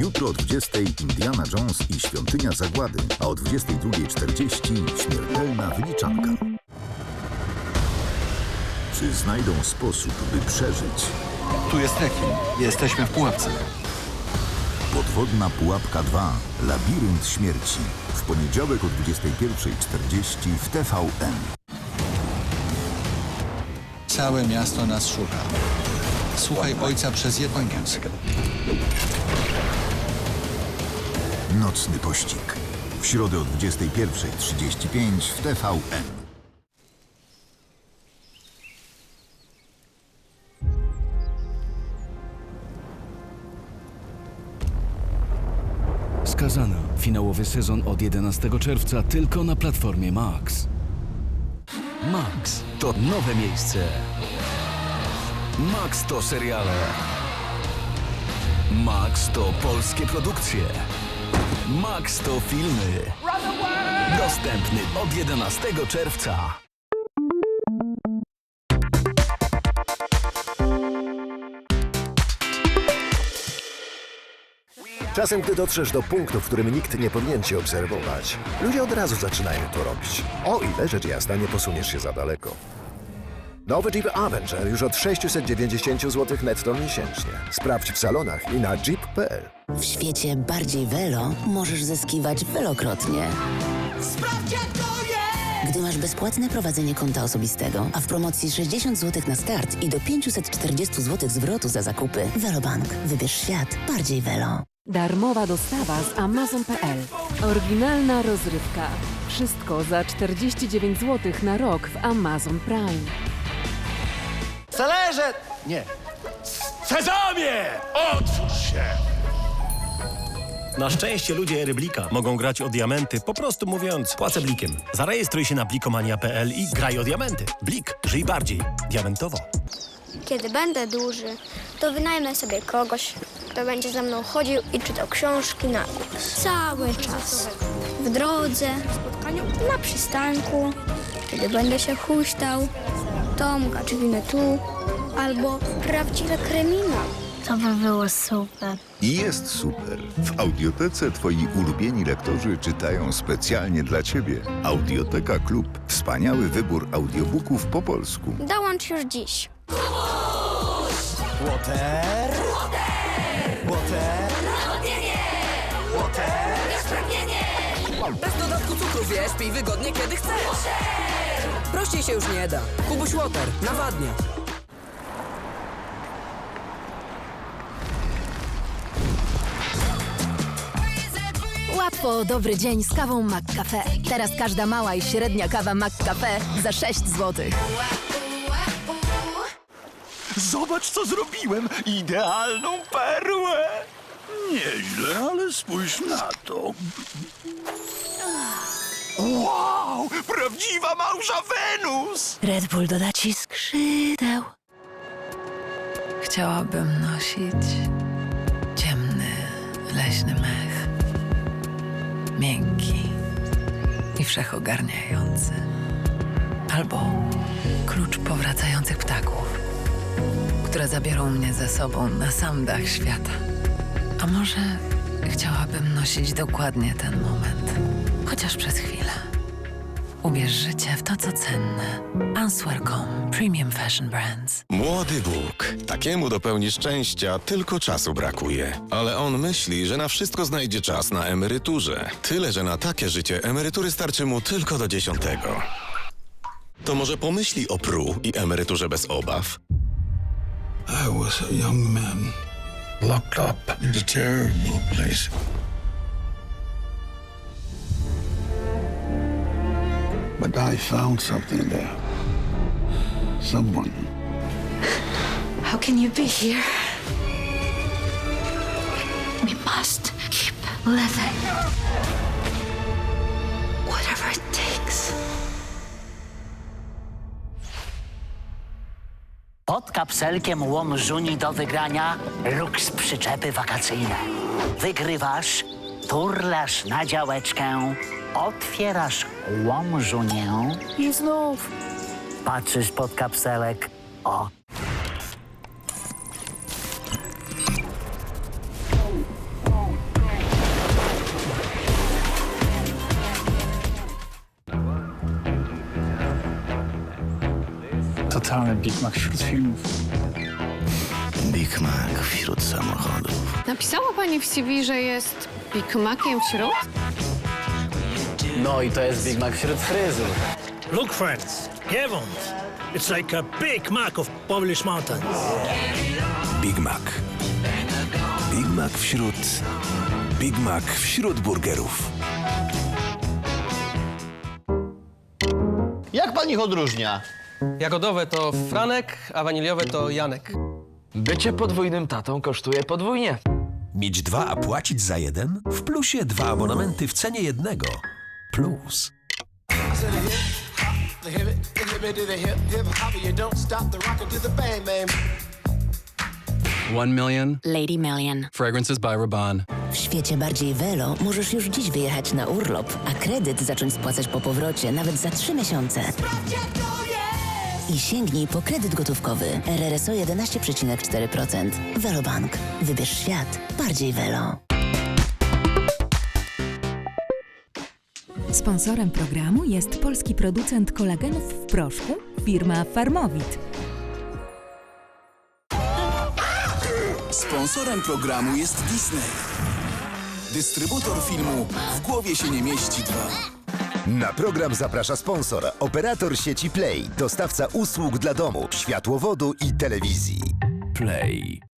Jutro o 20 Indiana Jones i Świątynia Zagłady, a o 22.40 Śmiertelna Wyliczanka. Czy znajdą sposób, by przeżyć? Tu jest rekin. Jesteśmy w pułapce. Podwodna Pułapka 2. Labirynt Śmierci. W poniedziałek o 21.40 w TVN. Całe miasto nas szuka. Słuchaj ojca przez jedną noc. Nocny pościg. W środę o 21.35 w TVN. Skazana. Finałowy sezon od 11 czerwca tylko na platformie Max. Max to nowe miejsce. Max to seriale. Max to polskie produkcje. Max to filmy. Dostępny od 11 czerwca. Czasem, gdy dotrzesz do punktu, w którym nikt nie powinien cię obserwować, ludzie od razu zaczynają to robić. O ile rzecz jasna nie posuniesz się za daleko. Nowy Jeep Avenger już od 690 zł netto miesięcznie. Sprawdź w salonach i na jeep.pl. W świecie bardziej welo możesz zyskiwać wielokrotnie. Sprawdź jak to jest! Gdy masz bezpłatne prowadzenie konta osobistego, a w promocji 60 zł na start i do 540 zł zwrotu za zakupy, Velobank. Wybierz świat bardziej welo. Darmowa dostawa z Amazon.pl. Oryginalna rozrywka. Wszystko za 49 zł na rok w Amazon Prime. Celerze! Nie. Sezamie! Otwórz się! Na szczęście ludzie Ryblika mogą grać o diamenty, po prostu mówiąc, płacę blikiem. Zarejestruj się na blikomania.pl i graj o diamenty. Blik, żyj bardziej. Diamentowo. Kiedy będę duży, to wynajmę sobie kogoś, kto będzie ze mną chodził i czytał książki na cały czas. W drodze, na przystanku, kiedy będę się huśtał, Tomka czy winę tu, albo prawdziwe kremina. To by było super. I jest super. W Audiotece twoi ulubieni lektorzy czytają specjalnie dla ciebie. Audioteka Klub. Wspaniały wybór audiobooków po polsku. Dołącz już dziś. Water. Water. Bez dodatku cukru, wiesz, pij wygodnie kiedy chcesz. Prościej się już nie da. Kubuś Water, nawadnia. Łatwo dobry dzień z kawą McCafe. Teraz każda mała i średnia kawa McCafe za 6 zł. Zobacz, co zrobiłem! Idealną perłę! Nieźle, ale spójrz na to. Wow! Prawdziwa małża Wenus! Red Bull doda ci skrzydeł. Chciałabym nosić ciemny, leśny mech. Miękki i wszechogarniający. Albo klucz powracających ptaków, które zabiorą mnie ze sobą na sam dach świata. A może chciałabym nosić dokładnie ten moment, chociaż przez chwilę. Ubierz życie w to, co cenne. Answer.com Premium Fashion Brands. Młody Bóg. Takiemu dopełni szczęścia tylko czasu brakuje. Ale on myśli, że na wszystko znajdzie czas na emeryturze. Tyle, że na takie życie emerytury starczy mu tylko do dziesiątego. To może pomyśli o pru i emeryturze bez obaw? I was a young man, locked up in a terrible place. But I found something there. Someone. How can you be here? We must keep living. Whatever it takes. Pod kapselkiem łom żuni do wygrania luks przyczepy wakacyjne. Wygrywasz, turlasz na działeczkę, otwierasz łomżunię i znów patrzysz pod kapselek. O! Totalny Big Mac wśród filmów. Big Mac wśród samochodów. Napisała pani w CV, że jest Big Maciem wśród? No i to jest Big Mac wśród fryzur. Look, friends, heavens. It's like a Big Mac of Polish mountains. Big Mac. Big Mac wśród... Big Mac wśród burgerów. Jak pan ich odróżnia? Jagodowe to Franek, a waniliowe to Janek. Bycie podwójnym tatą kosztuje podwójnie. Mieć dwa, a płacić za jeden? W plusie dwa abonamenty w cenie jednego. Plus. One Million Lady Million. Fragrances by Rabanne. W świecie bardziej Velo możesz już dziś wyjechać na urlop, a kredyt zacząć spłacać po powrocie nawet za 3 miesiące. I sięgnij po kredyt gotówkowy RRSO 11,4%. Velobank. Wybierz świat bardziej Velo. Sponsorem programu jest polski producent kolagenów w proszku, firma Farmowit. Sponsorem programu jest Disney. Dystrybutor filmu W głowie się nie mieści dwa. Na program zaprasza sponsor, operator sieci Play, dostawca usług dla domu, światłowodu i telewizji. Play.